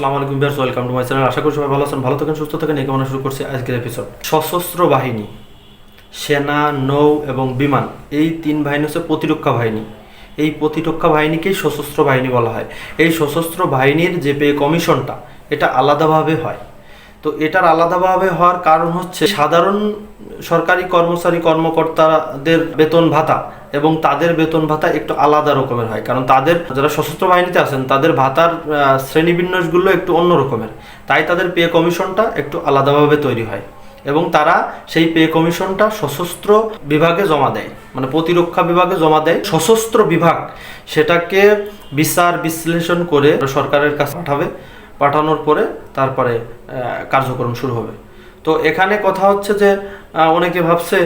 আসসালামু আলাইকুম viewers welcome to my channel. আশা করি সবাই ভালো আছেন, ভালো থাকেন, সুস্থ থাকেন। এই কামনা শুরু করছি আজকের এপিসোড সশস্ত্র বাহিনী, সেনা, নৌ এবং বিমান, এই তিন বাহিনী হচ্ছে প্রতিরক্ষা বাহিনী। এই প্রতিরক্ষা বাহিনীকেই সশস্ত্র বাহিনী বলা হয়। এই সশস্ত্র বাহিনীর যে পে কমিশনটা, এটা আলাদাভাবে হয়। তো এটার আলাদাভাবে হওয়ার কারণ হচ্ছে, সাধারণ সরকারি কর্মচারী কর্মকর্তাদের বেতন ভাতা এবং তাদের বেতন ভাতা একটু আলাদা রকমের হয়। কারণ তাদের যারা সশস্ত্র বাহিনীতে আছেন, তাদের ভাতার শ্রেণীবিন্যাসগুলো একটু অন্য রকমের। তাই তাদের পে কমিশনটা একটু আলাদাভাবে তৈরি হয় এবং তারা সেই পে কমিশনটা সশস্ত্র বিভাগে জমা দেয়। মানে প্রতিরক্ষা বিভাগে জমা দেয়। সশস্ত্র বিভাগ সেটাকে বিচার বিশ্লেষণ করে সরকারের কাছে পাঠাবে। পাঠানোর পরে তারপরে কার্যক্রম শুরু হবে। তো এখানে কথা হচ্ছে যে অনেকে ভাবছে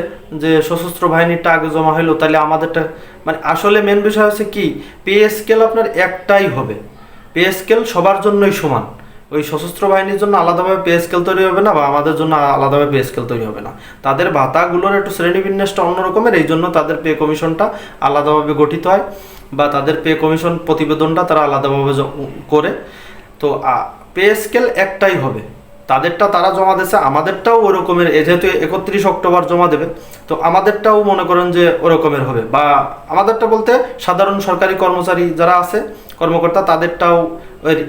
যে সশস্ত্র বাহিনীটা আগে জমা হলো তাহলে আমাদেরটা মানে আসলে মেন বিষয় হচ্ছে কি পে স্কেল আপনার একটাই হবে। পে স্কেল সবার জন্যই সমান। ওই সশস্ত্র বাহিনীর জন্য আলাদাভাবে পে স্কেল তৈরি হবে না, বা আমাদের জন্য আলাদাভাবে পে স্কেল তৈরি হবে না। তাদের ভাতাগুলোর একটু শ্রেণীবিন্যাসটা অন্যরকমের এই জন্য তাদের পে কমিশনটা আলাদাভাবে গঠিত হয়, বা তাদের পে কমিশন প্রতিবেদনটা তারা আলাদাভাবে করে। তো পে স্কেল একটাই হবে। তাদেরটা তারা জমা দিয়েছে, আমাদেরটাও ওই রকমের এ যেহেতু একত্রিশ অক্টোবর জমা দেবে, তো আমাদেরটাও মনে করেন যে ওরকমের হবে। বা আমাদেরটা বলতে সাধারণ সরকারি কর্মচারী যারা আছে, কর্মকর্তা, তাদেরটাও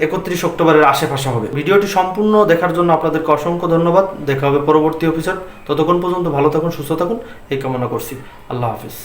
একত্রিশ অক্টোবরের আশেপাশে হবে। ভিডিওটি সম্পূর্ণ দেখার জন্য আপনাদেরকে অসংখ্য ধন্যবাদ। দেখা হবে পরবর্তী অফিসার ততক্ষণ পর্যন্ত ভালো থাকুন, সুস্থ থাকুন। এই কামনা করছি। আল্লাহ হাফিজ।